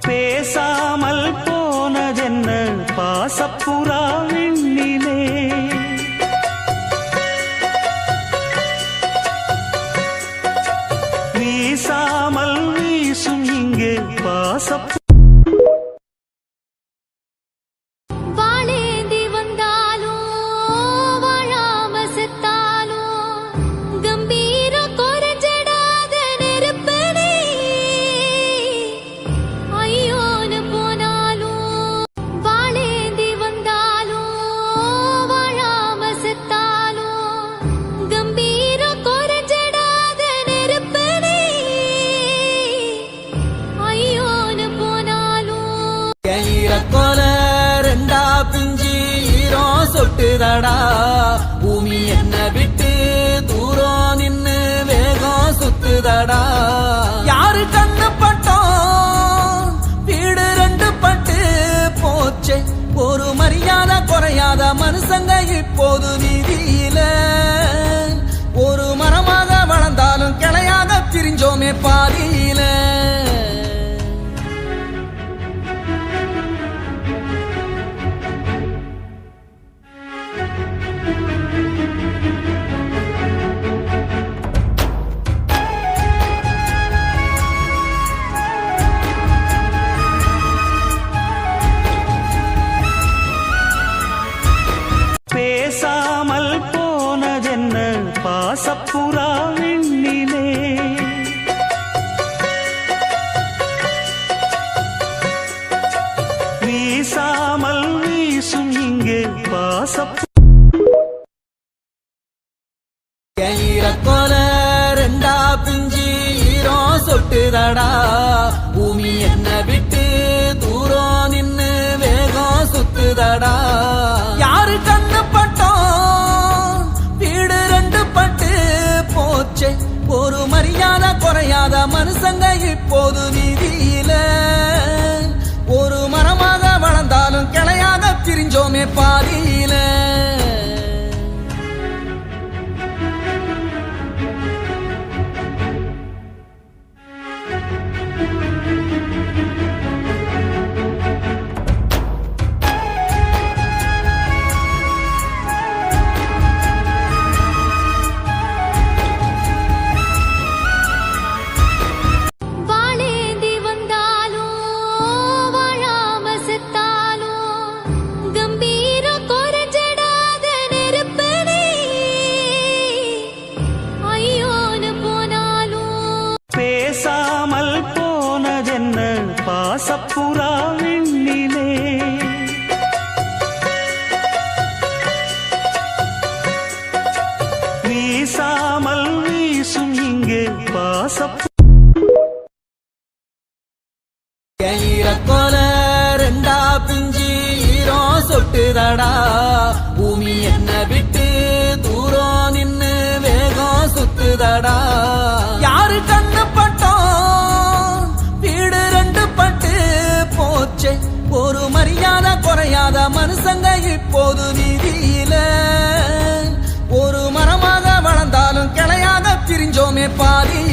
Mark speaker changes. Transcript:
Speaker 1: பேசாமல் போனதென்ன பாசப்புறா விண்ணிலே? வீசாமல் வீசும் இங்கு பாசப்பு
Speaker 2: சொட்டுதடா பூமி என்ன விட்டு தூரம் நின்னு வேகம் சுத்துதடா.
Speaker 1: புறா விண்ணிலே வீசாமல் வீசும் இங்கே பாசப்பு
Speaker 2: ஈரக்கோல ரெண்டா பிஞ்சி ஈரம் சொட்டுதடா. இப்போது
Speaker 1: நிதி பாசப்புறா விண்ணிலே. வீசாமல் வீசும் இங்கே பாசப்பு
Speaker 2: ஈரக்கோல ரெண்டா பிஞ்சி ஈரோ சொட்டுதடா. பூமி என்ன விட்டு தூரம் நின்னு வேகம் சுத்துதடா. பொது நிதியில ஒரு மரமாக வளர்ந்தாலும் கிளையாக பிரிஞ்சோமே பாதி.